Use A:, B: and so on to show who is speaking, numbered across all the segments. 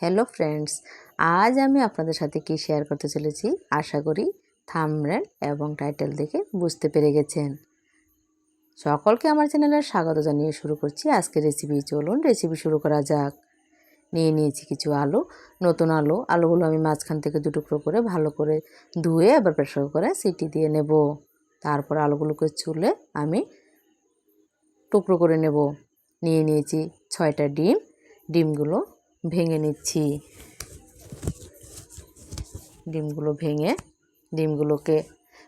A: Hello friends, আজ আমি আপনাদের সাথে কি শেয়ার করতে চলেছি? আশা করি থামরেল এবং টাইটেল দেখে বুঝতে পেরে গেছেন। সকলকে আমার চ্যানেলে স্বাগত জানিয়ে শুরু করছি আজকে রেসিপি চলুন রেসিপি শুরু করা যাক। নিয়ে নিয়েছি কিছু আলু, নতুন আলু। আলুগুলো আমি মাঝখান থেকে দু টুকরো করে ভালো করে ধুয়ে আবার প্রেশার করে সিটি দিয়ে নেব। তারপর আলুগুলোকে চুলে আমি টুকরো করে নেব। নিয়ে নিয়েছি ছয়টা ডিম। ডিমগুলো ভেঙে নিচ্ছি। ডিমগুলো ভেঙে ডিমগুলোকে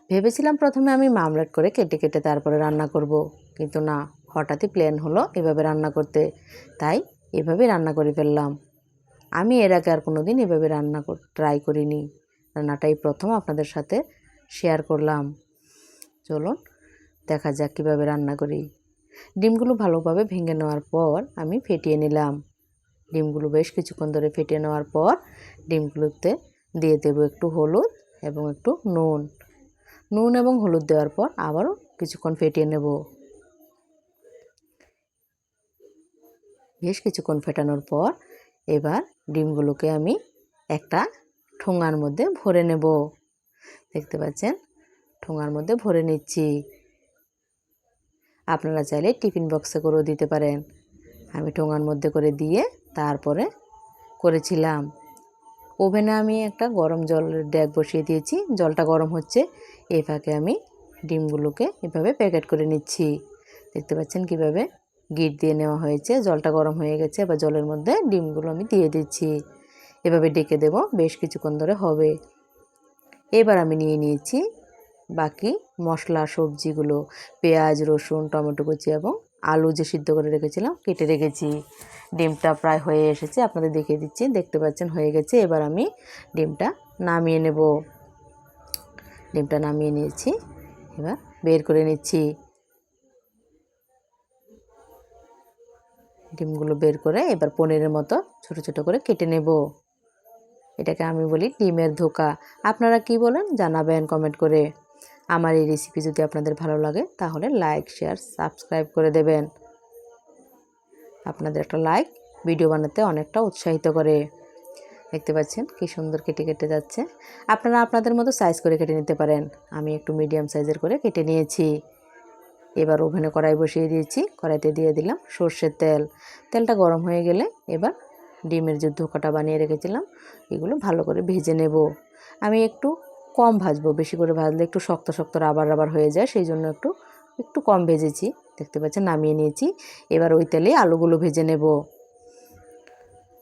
A: ভেবেছিলাম প্রথমে আমি মামলেট করে কেটে কেটে তারপরে রান্না করব, কিন্তু না, হঠাৎই প্ল্যান হলো এভাবে রান্না করতে। তাই এভাবে রান্না করে ফেললাম। আমি এর আগে আর কোনো দিন এভাবে রান্না ট্রাই করিনি। রান্নাটাই প্রথম আপনাদের সাথে শেয়ার করলাম। চলুন দেখা যাক কীভাবে রান্না করি। ডিমগুলো ভালোভাবে ভেঙে নেওয়ার পর আমি ফেটিয়ে নিলাম। ডিমগুলো বেশ কিছুক্ষণ ধরে ফেটিয়ে নেওয়ার পর ডিমগুলোতে দিয়ে দেবো একটু হলুদ এবং একটু নুন। নুন এবং হলুদ দেওয়ার পর আবারও কিছুক্ষণ ফেটিয়ে নেব। বেশ কিছুক্ষণ ফেটানোর পর এবার ডিমগুলোকে আমি একটা ঠোঙার মধ্যে ভরে নেব। দেখতে পাচ্ছেন? ঠোঙার মধ্যে ভরে নিচ্ছি। আপনারা চাইলে টিফিন বক্সে করেও দিতে পারেন। আমি ঠোঙার মধ্যে করে দিয়ে তারপরে করেছিলাম। ওভেনে আমি একটা গরম জলের ড্যাগ বসিয়ে দিয়েছি। জলটা গরম হচ্ছে। এই ফাঁকে আমি ডিমগুলোকে এভাবে প্যাকেট করে নিচ্ছি। দেখতে পাচ্ছেন কীভাবে গিট দিয়ে নেওয়া হয়েছে। জলটা গরম হয়ে গেছে। এবার জলের মধ্যে ডিমগুলো আমি দিয়ে দিচ্ছি। এভাবে ডেকে দেব। বেশ কিছুক্ষণ ধরে হবে। এবার আমি নিয়ে নিয়েছি বাকি মশলা, সবজিগুলো। পেঁয়াজ, রসুন, টমেটো কুচি এবং আলু যে সিদ্ধ করে রেখেছিলাম, কেটে রেখেছি। ডিমটা প্রায় হয়ে এসেছে, আপনাদের দেখিয়ে দিচ্ছি, দেখতে পাচ্ছেন হয়ে গেছে, এবার আমি ডিমটা নামিয়ে নেব। ডিমটা নামিয়ে নিয়েছি, এবার বের করে নিচ্ছি। ডিমগুলো বের করে এবার পনিরের মতো ছোট ছোট করে কেটে নেব। এটাকে আমি বলি ডিমের ধোকা। আপনারা কি বলেন জানাবেন কমেন্ট করে। আমার এই রেসিপি যদি আপনাদের ভালো লাগে তাহলে লাইক শেয়ার সাবস্ক্রাইব করে দেবেন। আপনাদের একটা লাইক ভিডিও বানাতে অনেকটা উৎসাহিত করে। দেখতে পাচ্ছেন কি সুন্দর কেটে কেটে যাচ্ছে। আপনারা আপনাদের মতো সাইজ করে কেটে নিতে পারেন। আমি একটু মিডিয়াম সাইজের করে কেটে নিয়েছি। এবার ওভেনে কড়াই বসিয়ে দিয়েছি। কড়াইতে দিয়ে দিলাম সর্ষের তেল। তেলটা গরম হয়ে গেলে এবার ডিমের যে ধোকাটা বানিয়ে রেখেছিলাম, এগুলো ভালো করে ভেজে নেব। আমি একটু কম ভাজবো, বেশি করে ভাজলে একটু শক্ত শক্ত রাবার রাবার হয়ে যায়, সেই জন্য একটু একটু কম ভেজেছি, দেখতে পাচ্ছেন নামিয়ে নিয়েছি। এবার ওই তেলে আলুগুলো ভেজে নেব।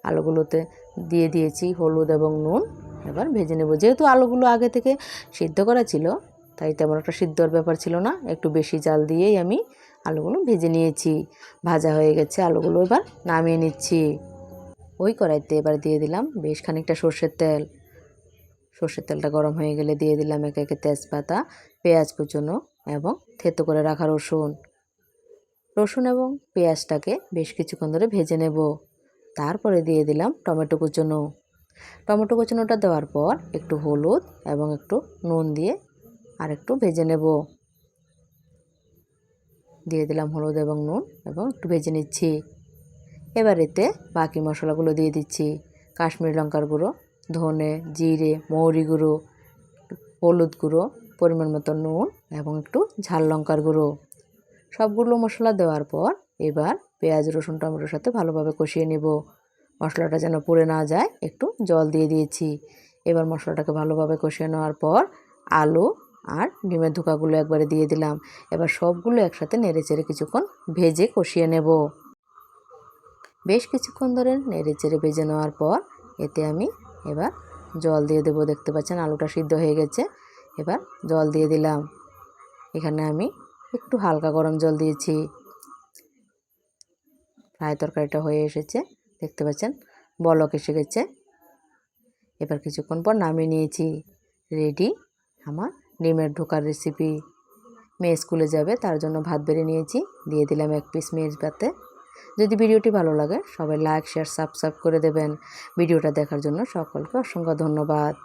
A: আলুগুলোতে দিয়ে দিয়েছি হলুদ এবং নুন। এবার ভেজে নেব। যেহেতু আলুগুলো আগে থেকে সিদ্ধ করা ছিল, তাই তেমন একটা সিদ্ধর ব্যাপার ছিল না। একটু বেশি জাল দিয়েই আমি আলুগুলো ভেজে নিয়েছি। ভাজা হয়ে গেছে আলুগুলো এবার নামিয়ে নিচ্ছি। ওই কড়াইতে এবার দিয়ে দিলাম বেশ খানিকটা সর্ষের তেল। সর্ষের তেলটা গরম হয়ে গেলে দিয়ে দিলাম একে একে তেজপাতা, পেঁয়াজ কুচনো এবং থেতো করে রাখা রসুন। রসুন এবং পেঁয়াজটাকে বেশ কিছুক্ষণ ধরে ভেজে নেব। তারপরে দিয়ে দিলাম টমেটো কুচনো। টমেটো কুচনোটা দেওয়ার পর একটু হলুদ এবং একটু নুন দিয়ে আর একটু ভেজে নেব। দিয়ে দিলাম হলুদ এবং নুন এবং একটু ভেজে নিচ্ছি। এবার এতে বাকি মশলাগুলো দিয়ে দিচ্ছি। কাশ্মীরি লঙ্কার গুঁড়ো, ধনে, জিরে, মৌরি গুঁড়ো, হলুদ গুঁড়ো পরিমাণ মতো নুন এবং একটু ঝাল লঙ্কার গুঁড়ো। সবগুলো মশলা দেওয়ার পর এবার পেঁয়াজ, রসুন, টমেটোর সাথে ভালোভাবে কষিয়ে নেব। মশলাটা যেন পুড়ে না যায়, একটু জল দিয়ে দিয়েছি। এবার মশলাটাকে ভালোভাবে কষিয়ে নেওয়ার পর আলু আর ডিমের ধোকাগুলো একবারে দিয়ে দিলাম। এবার সবগুলো একসাথে নেড়ে চেড়ে কিছুক্ষণ ভেজে কষিয়ে নেব। বেশ কিছুক্ষণ ধরে নেড়ে চেড়ে ভেজে নেওয়ার পর এতে আমি এবার জল দিয়ে দেবো। দেখতে পাচ্ছেন আলুটা সিদ্ধ হয়ে গেছে। এবার জল দিয়ে দিলাম। এখানে আমি একটু হালকা গরম জল দিয়েছি। ফ্রাই তরকারিটা হয়ে এসেছে। দেখতে পাচ্ছেন, বলক এসে গেছে। এবার কিছুক্ষণ পর নামিয়ে নিয়েছি। রেডি আমার ডিমের ঢোকার রেসিপি। মেয়ে স্কুলে যাবে, তার জন্য ভাত বেড়ে নিয়েছি। দিয়ে দিলাম এক পিস মেজ ভাতে যদি ভিডিওটি ভালো লাগে, সবাই লাইক, শেয়ার, সাবস্ক্রাইব করে দেবেন। ভিডিওটা দেখার জন্য সকলকে অসংখ্য ধন্যবাদ।